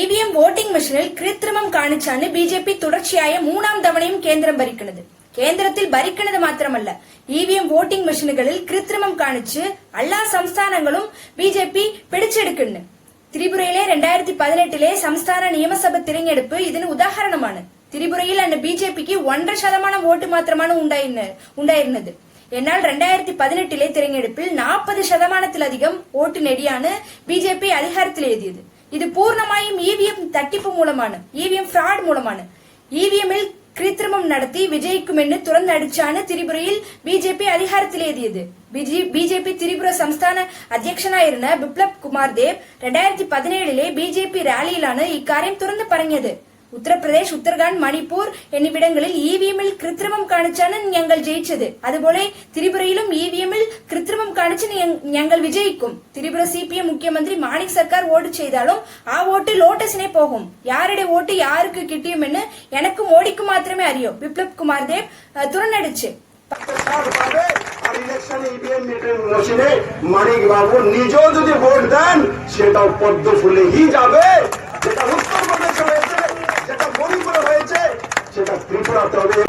EVM voting மிஷினில் கிருத்திரமம் காணிச்சானு BJP தொடர்ச்சியாய மூணாம் தவணையும் கேந்திரம் பறிக்கிறது கேந்திரத்தில் பறிக்கிறது மாத்திரமல்ல இவிஎம் ஓட்டிங் மிஷின்களில் கிருத்திரமம் காணிச்சு எல்லா சம்ஸ்தானங்களும் பிஜேபி பிடிச்செடுக்குன்னு திரிபுரையிலே ரெண்டாயிரத்தி பதினெட்டிலே சம்ஸ்தான நியமசபை தெரிஞ்செடுப்பு இதுன்னு உதாரணமானது திரிபுரையில் அந்த பிஜேபிக்கு ஒன்றரை சதமான ஓட்டு மாத்திரமான உண்டாயின் உண்டாயிருந்தது என்னால் ரெண்டாயிரத்தி பதினெட்டிலே தெரிஞ்செடுப்பில் நாற்பது சதமானத்தில் அதிகம் ஓட்டு நெடியானு பிஜேபி அதிகாரத்தில் எழுதியது இது பூர்ணமாயும் இவிஎம் e தட்டிப்பு மூலமான இவிஎம் e ஃப்ராட் மூலமான இவிஎம்மில் e கிருத்திரமம் நடத்தி விஜய்க்கும் என்று துறந்து அடிச்சான திரிபுரையில் பிஜேபி அதிகாரத்தில் ஏதியது பிஜேபி திரிபுர சம்ஸ்தான அத்தியக்ஷனாயிருந்த பிப்ளப் குமார் தேவ் ரெண்டாயிரத்தி பதினேழிலே பிஜேபி ரேலியிலான இக்காரியம் துறந்து பரங்கியது உத்தரப்பிரதேஷ் உத்தரகாண்ட் மணிப்பூர் என்னிவிடங்களில் இவிஎம்மில் கிருத்திரமம் காணிச்சான எங்கள் ஜெயிச்சது அதுபோல திரிபுரையிலும் இவிஎம்மில் கிருத்திரமம் అణిచిన ఎంగల్ విజయిக்கும் திரிபுர சிபிஎம் முக்கியமந்திரி மாணிக் சர்க்கார் ஓட்டு செய்தாலும் ஆ ஓட்டு லோட்டஸினே போகும் யாருடைய ஓட்டு யாருக்கு கிட்டியும்னு எனக்கு மோடிக்கு மாத்திரமே அறியும் விப்ளப் குமார் தேவ் துறநடிச்சு মানিক বাবু নিজেও যদি ভোট দেন সেটাও পদ্ম ফুলে যাবে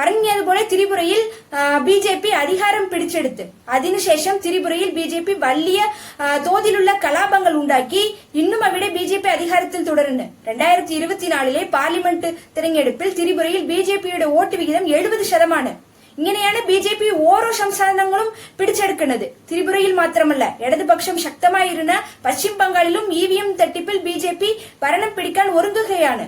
പറഞ്ഞത് പോലെ ത്രിപുരയിൽ ബി ജെ പി അധികാരം പിടിച്ചെടുത്ത് അതിനുശേഷം ത്രിപുരയിൽ ബി ജെ പി വലിയ തോതിലുള്ള കലാപങ്ങൾ ഉണ്ടാക്കി ഇന്നും അവിടെ ബി ജെ പി അധികാരത്തിൽ തുടരുന്നു രണ്ടായിരത്തി ഇരുപത്തിനാലിലെ പാർലമെന്റ് തിരഞ്ഞെടുപ്പിൽ ത്രിപുരയിൽ ബി ജെ പിയുടെ വോട്ട് വിഹിതം എഴുപത് ശതമാണ് ഇങ്ങനെയാണ് ബി ജെ പി ഓരോ സംസ്ഥാനങ്ങളും പിടിച്ചെടുക്കുന്നത് ത്രിപുരയിൽ മാത്രമല്ല ഇടതുപക്ഷം ശക്തമായിരുന്ന പശ്ചിം ബംഗാളിലും ഇ വി എം തട്ടിപ്പിൽ ബി ജെ പി ഭരണം പിടിക്കാൻ ഒരുങ്ങുകയാണ്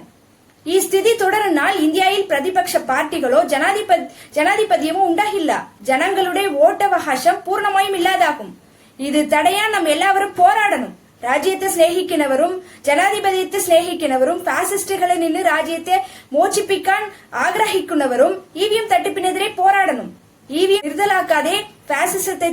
ಈ ಸ್ಥಿತಿ തുടർന്നാൽ ഇന്ത്യയിൽ പ്രതിപക്ഷ പാർട്ടികളോ ജനാധിപതി ജനാധിപത്യമോ ഉണ്ടാകില്ല ജനങ്ങളുടെ വോട്ടവകാശം പൂർണ്ണമായും ഇല്ലാതാക്കും ഇത് തടയാൻ നാം എല്ലാവരും പോരാടണം രാജ്യത്തെ സ്നേഹിക്കുന്നവരും ജനാധിപത്യത്തെ സ്നേഹിക്കുന്നവരും ഫാസിസ്റ്റുകളിൽ നിന്ന് രാജ്യത്തെ മോചിപ്പിക്കാൻ ആഗ്രഹിക്കുന്നവരും ഇ വി എം തട്ടിപ്പിനെതിരെ പോരാടണം ഇ വി എം നിർത്തലാക്കാതെ பாசிசத்தை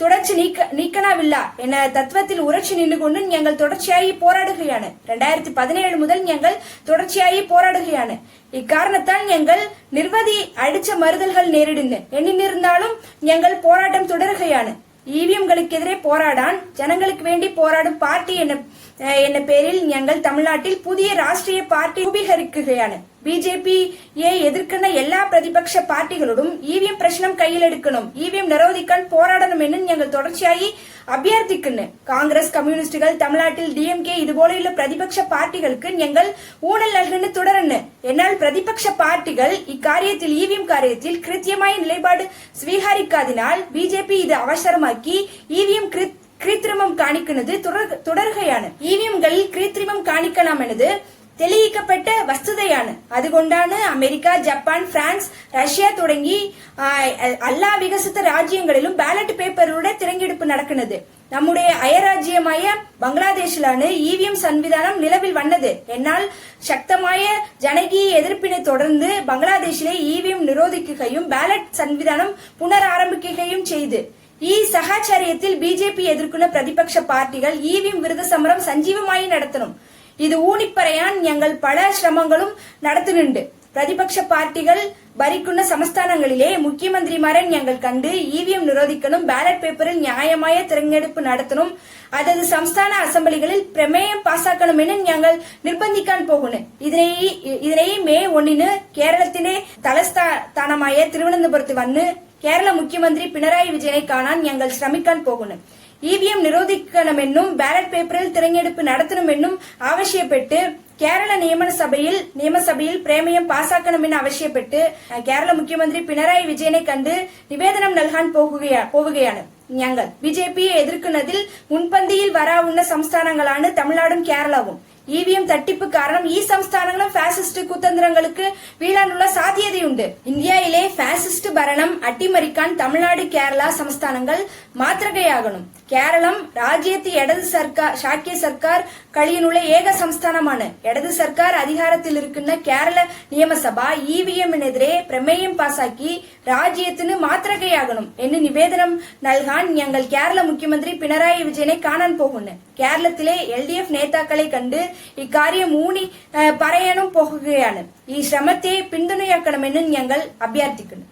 തുടച്ചു നീക്ക നീക്കണമില്ല എന്ന തത്വത്തിൽ ഉറച്ചു നിന്നുകൊണ്ട് ഞങ്ങൾ തുടർച്ചയായി പോരാടുകയാണ് രണ്ടായിരത്തി പതിനേഴ് മുതൽ ഞങ്ങൾ തുടർച്ചയായി പോരാടുകയാണ് ഇക്കാരണത്താൽ ഞങ്ങൾ നിരവധി അടിച്ച മരുതലുകൾ നേരിടുന്നു എന്നിരുന്നാലും ഞങ്ങൾ പോരാട്ടം തുടരുകയാണ് ഇ വി എമ്മുകൾക്കെതിരെ പോരാടാൻ ജനങ്ങൾക്ക് വേണ്ടി പോരാടും പാർട്ടി എന്ന എന്ന പേരിൽ ഞങ്ങൾ തമിഴ്നാട്ടിൽ പുതിയ രാഷ്ട്രീയ പാർട്ടി രൂപീകരിക്കുകയാണ് ബിജെപി യെ എതിർക്കുന്ന എല്ലാ പ്രതിപക്ഷ പാർട്ടികളോടും ഇ വി എം പ്രശ്നം കയ്യിലെടുക്കണം ഇ വി എം നിരോധിക്കാൻ പോരാടണമെന്നും ഞങ്ങൾ തുടർച്ചയായി അഭ്യർത്ഥിക്കുന്നു കോൺഗ്രസ് കമ്മ്യൂണിസ്റ്റുകൾ തമിഴ്നാട്ടിൽ ഡി എം കെ ഇതുപോലെയുള്ള പ്രതിപക്ഷ പാർട്ടികൾക്ക് ഞങ്ങൾ ഊണൽ നൽകുന്നു തുടരുന്നു എന്നാൽ പ്രതിപക്ഷ പാർട്ടികൾ ഇക്കാര്യത്തിൽ ഇ വി എം കാര്യത്തിൽ കൃത്യമായ നിലപാട് സ്വീകരിക്കാതിനാൽ ബി ജെ പി ഇത് അവസരമാക്കി ഇ വി എം കൃത്രിമം കാണിക്കുന്നത് തുടരുകയാണ് ഇ വി എംകളിൽ കൃത്രിമം കാണിക്കണമെന്നത് தெளிவிக்கப்பட்ட வஸ்துதையான அதுகொண்டான அமெரிக்கா ஜப்பான் பிரான்ஸ் ரஷ்யா தொடங்கி எல்லா விகசித்த ராஜ்யங்களிலும் பேலட் பேப்பரோட திரங்கெடுப்பு நடக்கினது நம்முடைய அயராஜ்யமாய பங்களாதேஷிலான இவிஎம் சன்விதானம் நிலவில் வந்தது என்னால் சக்தமாய ஜனகி எதிர்ப்பினை தொடர்ந்து பங்களாதேஷிலே இவிஎம் நிரோதிக்கையும் பேலட் சன்விதானம் புனர் செய்து ஈ சகாச்சாரியத்தில் பிஜேபி எதிர்க்குள்ள பிரதிபட்ச பார்ட்டிகள் இவிஎம் விருது சமரம் சஞ்சீவமாய நடத்தணும் இது ஊனிப்பறையான் எங்கள் பல சிரமங்களும் நடத்தினுண்டு பிரதிபக்ஷ பார்ட்டிகள் பறிக்குண்ட சமஸ்தானங்களிலே முக்கியமந்திரி மரன் எங்கள் கண்டு இவிஎம் நிரோதிக்கணும் பேலட் பேப்பரில் நியாயமாய தேர்ந்தெடுப்பு நடத்தணும் அதது சம்ஸ்தான அசம்பிளிகளில் பிரமேயம் பாசாக்கணும் என நாங்கள் நிர்பந்திக்கான் போகணும் இதனையே இதனையே மே ஒன்னு கேரளத்திலே தலஸ்தானமாய திருவனந்தபுரத்து வந்து கேரள முக்கியமந்திரி பினராயி விஜயனை காணான் எங்கள் சிரமிக்கான் போகணும் இவிஎம் நிரோதிக்கணும் என்னும் பேலட் பேப்பரில் திரையெடுப்பு நடத்தணும் என்னும் ஆவசியப்பட்டு கேரள நியமன சபையில் நியமசபையில் பிரேமயம் பாசாக்கணும் என அவசியப்பட்டு கேரள முக்கியமந்திரி பினராயி விஜயனை கண்டு நிவேதனம் நல்கான் போகுகையா போகுகையான ஞங்கள் பிஜேபியை எதிர்க்குனதில் முன்பந்தியில் வர உள்ள சம்ஸ்தானங்களான தமிழ்நாடும் கேரளாவும் இவிஎம் தட்டிப்பு காரணம் ஈ சம்ஸ்தானங்களும் ஃபேசிஸ்ட் குத்தந்திரங்களுக்கு வீழானுள்ள சாத்தியதை உண்டு இந்தியாவிலே ஃபேசிஸ்ட் பரணம் அட்டி அட்டிமறிக்கான் தமிழ்நாடு கேரளா சமஸ்தானங்கள் மாத்திரகையாகணும் கேரளம் ராஜ்யத்து இடது சர்க்கார் ஷாக்கிய சர்க்கார் கழியினுள்ள ஏக சம்ஸ்தானமான இடது சர்க்கார் அதிகாரத்தில் இருக்கின்ற கேரள நியமசபா இவிஎம் எதிரே பிரமேயம் பாசாக்கி ராஜ்யத்தின் மாத்திரகையாகணும் என்று நிவேதனம் நல்கான் எங்கள் கேரள முக்கியமந்திரி பினராயி விஜயனை காணான் போகுன்னு கேரளத்திலே எல்டிஎஃப் நேதாக்களை கண்டு ഇക്കാര്യം ഊണി പറയണം പോകുകയാണ് ഈ ശ്രമത്തെ പിന്തുണയാക്കണമെന്നും ഞങ്ങൾ അഭ്യർത്ഥിക്കുന്നു